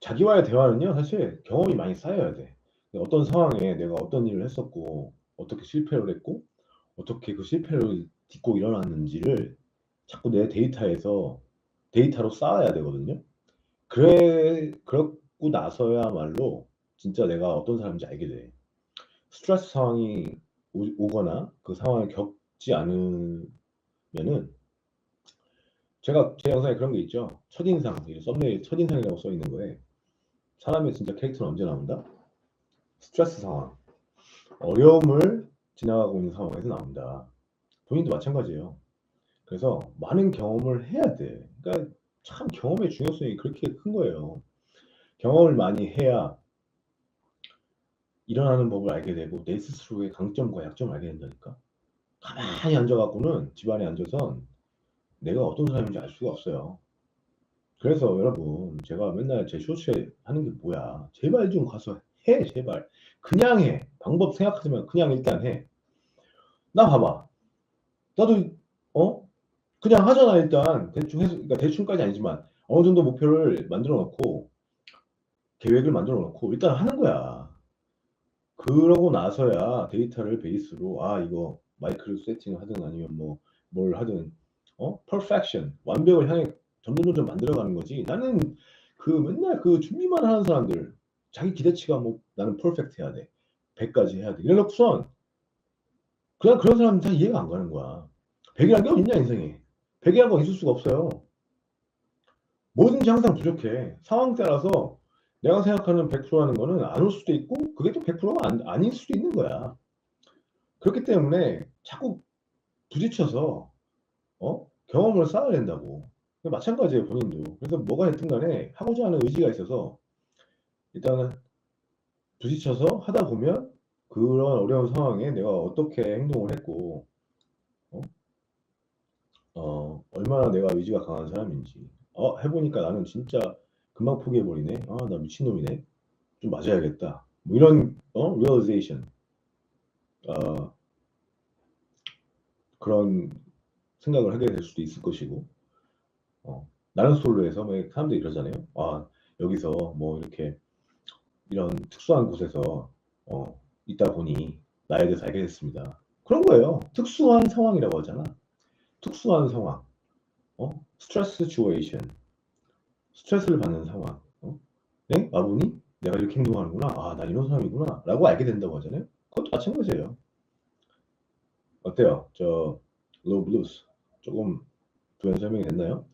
자기와의 대화는요, 사실 경험이 많이 쌓여야 돼. 어떤 상황에 내가 어떤 일을 했었고, 어떻게 실패를 했고, 어떻게 그 실패를 딛고 일어났는지를 자꾸 내 데이터에서 데이터로 쌓아야 되거든요. 그래, 그러고 나서야말로 진짜 내가 어떤 사람인지 알게 돼. 스트레스 상황이 오, 거나그 상황을 겪지 않으면은 제가 제 영상에 그런 게 있죠. 첫인상, 이 썸네일 첫인상이라고 써 있는 거에 사람의 진짜 캐릭터는 언제 나온다? 스트레스 상황, 어려움을 지나가고 있는 상황에서 나온다. 본인도 마찬가지예요. 그래서 많은 경험을 해야 돼. 그러니까 참 경험의 중요성이 그렇게 큰 거예요. 경험을 많이 해야 일어나는 법을 알게 되고 내 스스로의 강점과 약점을 알게 된다니까. 가만히 앉아갖고는 집안에 앉아선 내가 어떤 사람인지 알 수가 없어요. 그래서 여러분 제가 맨날 제 쇼츠에 하는 게 뭐야? 제발 좀 가서 해 제발. 그냥 해. 방법 생각하지만 그냥 일단 해 나 봐봐. 나도 어? 그냥 하잖아 일단. 대충 해서 그러니까 대충까지 아니지만 어느 정도 목표를 만들어 놓고 계획을 만들어 놓고 일단 하는 거야. 그러고 나서야 데이터를 베이스로 아 이거 마이크를 세팅을 하든 아니면 뭐 뭘 하든 어? perfection. 완벽을 향해 점점 점점 만들어가는 거지. 나는 그 맨날 그 준비만 하는 사람들 자기 기대치가 뭐 나는 퍼펙트 해야 돼. 100까지 해야 돼. 이래놓고선 그냥 그런 사람은 다 이해가 안 가는 거야. 100이란 게 어딨냐 인생에. 100이란 건 있을 수가 없어요. 뭐든지 항상 부족해. 상황 따라서 내가 생각하는 100%라는 거는 안 올 수도 있고 그게 또 100%가 안, 아닐 수도 있는 거야. 그렇기 때문에 자꾸 부딪혀서 어? 경험을 쌓아야 된다고. 마찬가지예요, 본인도. 그래서 뭐가 됐든 간에 하고자 하는 의지가 있어서 일단은 부딪혀서 하다 보면 그런 어려운 상황에 내가 어떻게 행동을 했고, 어? 어, 얼마나 내가 의지가 강한 사람인지. 어, 해보니까 나는 진짜 금방 포기해버리네. 아, 나 미친놈이네. 좀 맞아야겠다. 뭐 이런, 어, realization. 어, 그런 생각을 하게 될 수도 있을 것이고, 어, 나는 솔로에서 뭐 사람들이 이러잖아요. 아, 여기서 뭐 이렇게 이런 특수한 곳에서 어, 있다 보니 나에 대해서 알게 됐습니다. 그런 거예요. 특수한 상황이라고 하잖아. 특수한 상황. 어? 스트레스 시츄에이션. 스트레스를 받는 상황. 어? 네? 아 보니 내가 이렇게 행동하는구나. 아, 나 이런 사람이구나. 라고 알게 된다고 하잖아요. 그것도 마찬가지예요. 어때요? 저 로우 블루스 조금 부연 설명이 됐나요?